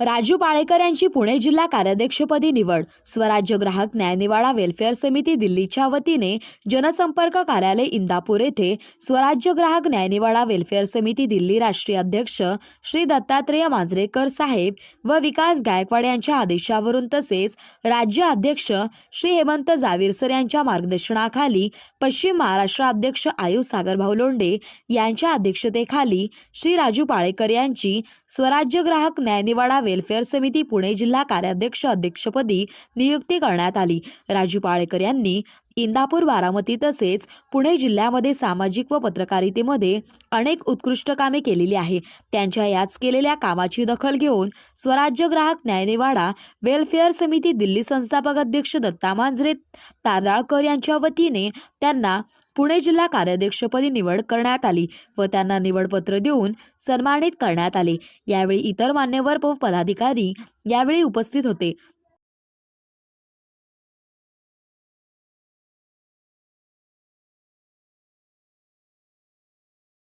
राजू पाळेकर यांची पुणे जिल्हा कार्याध्यक्षपदी निवड. स्वराज्य ग्राहक न्यायनिवाडा वेलफेअर समिती दिल्लीच्या वतीने जनसंपर्क कार्यालय इंदापूर येथे स्वराज्य ग्राहक न्यायनिवाडा वेलफेअर समिती दिल्ली राष्ट्रीय अध्यक्ष श्री दत्तात्रेय मांजरेकर साहेब व विकास गायकवाड यांच्या आदेशावरून तसेच राज्य अध्यक्ष श्री हेमंत जावीरसर यांच्या मार्गदर्शनाखाली पश्चिम महाराष्ट्र अध्यक्ष आयु सागरभाऊ लोंडे यांच्या अध्यक्षतेखाली श्री राजू पाळेकर यांची स्वराज्य ग्राहक न्यायनिवाडा वेलफेअर समिती पुणे जिल्हा कार्याध्यक्ष अध्यक्षपदी नियुक्ती करण्यात आली. राजू पाळेकर यांनी इंदापूर बारामती तसेच पुणे जिल्ह्यामध्ये सामाजिक व पत्रकारितेमध्ये अनेक उत्कृष्ट कामे केलेली आहे. त्यांच्या याच केलेल्या कामाची दखल घेऊन स्वराज्य ग्राहक न्यायनिवाडा वेलफेअर समिती दिल्ली संस्थापक अध्यक्ष दत्ता मांजरे तारदाळकर यांच्या वतीने त्यांना पुणे जिल्हा कार्याध्यक्षपदी निवड करण्यात आली व त्यांना निवडपत्र देऊन सन्मानित करण्यात आले. यावेळी इतर मान्यवर व पदाधिकारी यावेळी उपस्थित होते.